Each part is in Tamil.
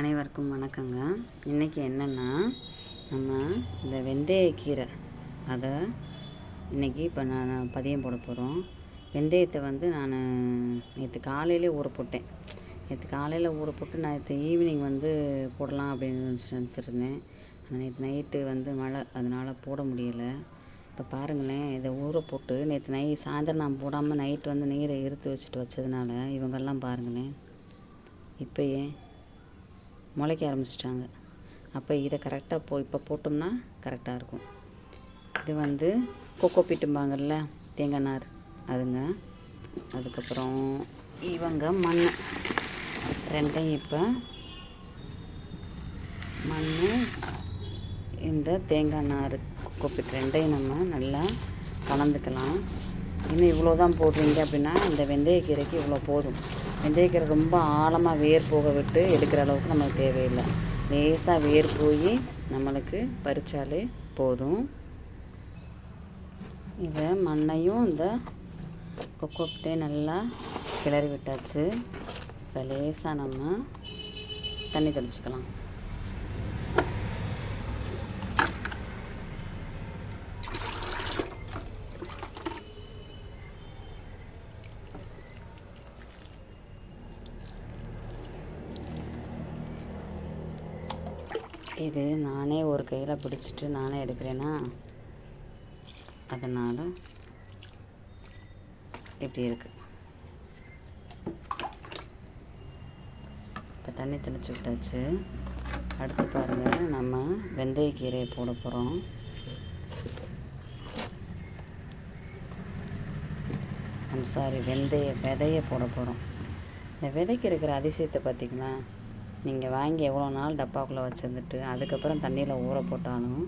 அனைவருக்கும் வணக்கங்க. இன்றைக்கி என்னென்னா நம்ம இந்த வெந்தயக்கீரை அதை இன்றைக்கி இப்போ நான் பதியம் போட போகிறோம் வெந்தயத்தை வந்து நான் நேற்று காலையிலே ஊற போட்டேன். நேற்று காலையில் ஊற போட்டு நேற்று ஈவினிங் வந்து போடலாம் அப்படின்னு நினச்சிருந்தேன். ஆனால் நேற்று நைட்டு வந்து மழை அதனால் போட முடியலை. இப்போ பாருங்களேன் இதை ஊற போட்டு நேற்று நை சாயந்தரம் நான் போடாமல் நைட்டு வந்து நீரை இருத்து வச்சுட்டு வச்சதுனால இவங்கெல்லாம் பாருங்களேன். இப்போயே முளைக்க ஆரம்பிச்சிட்டாங்க. அப்போ இதை கரெக்டாக போ இப்போ போட்டோம்னா கரெக்டாக இருக்கும். இது வந்து கொக்கோ பீட்டும்பாங்கல்ல தேங்காய் நார். அதுங்க. அதுக்கப்புறம் இவங்க மண். ரெண்டையும் இப்போ மண் இந்த தேங்காய் நார் கொக்கோ பீட் ரெண்டையும் நம்ம நல்லா கலந்துக்கலாம். இன்னும் இவ்வளோ தான் போடுறீங்க அப்படின்னா இந்த வெந்தயக்கீரைக்கு இவ்வளோ போதும். வெந்தயக்கீரை ரொம்ப ஆழமாக வேர் போக விட்டு எடுக்கிற அளவுக்கு நம்மளுக்கு தேவையில்லை. லேசாக வேர் போய் நம்மளுக்கு பறித்தாலே போதும். இதை மண்ணையும் இந்த கொக்கொப்டே நல்லா கிளறி விட்டாச்சு. இப்போ லேசாக நம்ம தண்ணி தெளிச்சுக்கலாம். இது நானே ஒரு கையில் பிடிச்சிட்டு நானே எடுக்கிறேன்னா அதனால் இப்படி இருக்குது இப்போ தண்ணி தெளிச்சு விட்டாச்சு. அடுத்து பாருங்கள் நம்ம வெந்தயக்கீரையை போட போகிறோம் ஐம் சாரி வெந்தய விதையை போட போகிறோம் இந்த விதைக்கு இருக்கிற அதிசயத்தை பார்த்திங்களா? நீங்கள் வாங்கி எவ்வளோ நாள் டப்பாக்குள்ளே வச்சுருந்துட்டு அதுக்கப்புறம் தண்ணியில் ஊற போட்டாலும்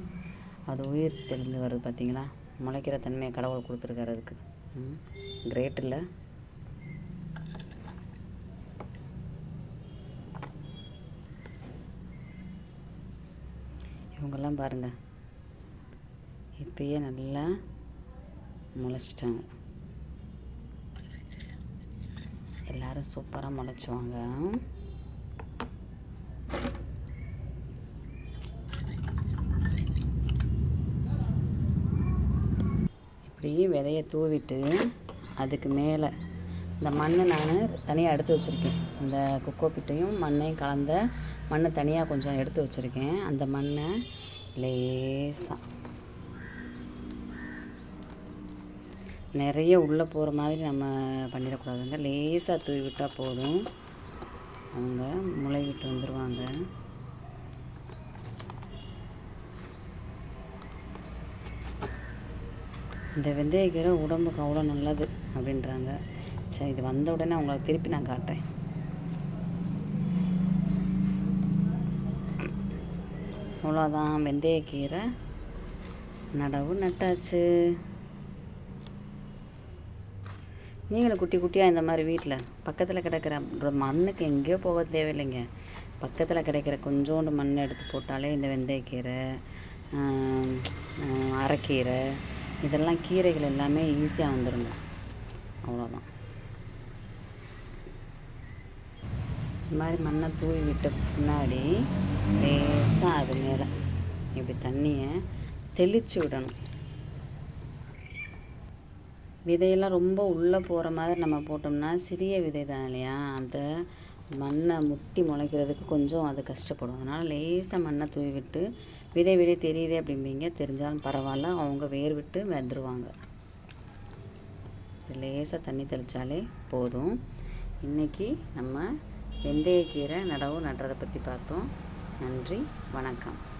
அது உயிர் தெளிந்து வருது பார்த்தீங்களா முளைக்கிற தன்மையை கடவுள் கொடுத்துருக்காரு அதுக்கு. கிரேட் இல்லை? இவங்கெல்லாம் பாருங்கள் இப்பயே நல்லா முளைச்சிட்டாங்க. எல்லாரும் சூப்பராக முளைச்சுவாங்க. இப்படி விதைய தூவிட்டு அதுக்கு மேலே இந்த மண் நான் தனியாக எடுத்து வச்சுருக்கேன். இந்த கொக்கோ பிட்டையும் மண்ணையும் கலந்த மண் தனியாக கொஞ்சம் எடுத்து வச்சுருக்கேன். அந்த மண்ணை லேசாக நிறைய உள்ளே போகிற மாதிரி நம்ம பண்ணிடக்கூடாதுங்க. லேசாக தூவி விட்டால் போதும். அவங்க முளை விட்டு வந்துடுவாங்க இந்த வெந்தயக்கீரை உடம்புக்கு அவ்வளோ நல்லது அப்படின்றாங்க. சரி இது வந்த உடனே அவங்களுக்கு திருப்பி நான் காட்டுறேன். அவ்வளோதான் வெந்தயக்கீரை நடவு நட்டாச்சு. நீங்களும் குட்டி குட்டியாக இந்த மாதிரி வீட்டில் பக்கத்தில் கிடக்கிற மண்ணுக்கு எங்கேயோ போக தேவையில்லைங்க. பக்கத்தில் கிடைக்கிற கொஞ்சோண்டு மண் எடுத்து போட்டாலே இந்த வெந்தயக்கீரை அரைக்கீரை இதெல்லாம் கீரைகள் எல்லாமே ஈஸியாக வந்துடுங்க அவ்வளோதான் இந்த மாதிரி மண்ணை தூவி விட்ட பின்னாடி லேசாக அது மேலே இப்படி தண்ணியை தெளித்து விடணும். விதையெல்லாம் ரொம்ப உள்ளே போகிற மாதிரி நம்ம போட்டோம்னா சிறிய விதை தான் இல்லையா? அந்த மண்ணை முட்டி முளைக்கிறதுக்கு கொஞ்சம் அது கஷ்டப்படும். அதனால் லேசாக மண்ணை தூவி விட்டு விதை விதை தெரியுதே அப்படிம்பீங்க. தெரிஞ்சாலும் பரவாயில்ல. அவங்க வேர் விட்டு வெந்துருவாங்க. லேசாக தண்ணி தெளித்தாலே போதும். இன்றைக்கி நம்ம வெந்தயக்கீரை நடவு நடுறதை பற்றி பார்த்தோம். நன்றி. வணக்கம்.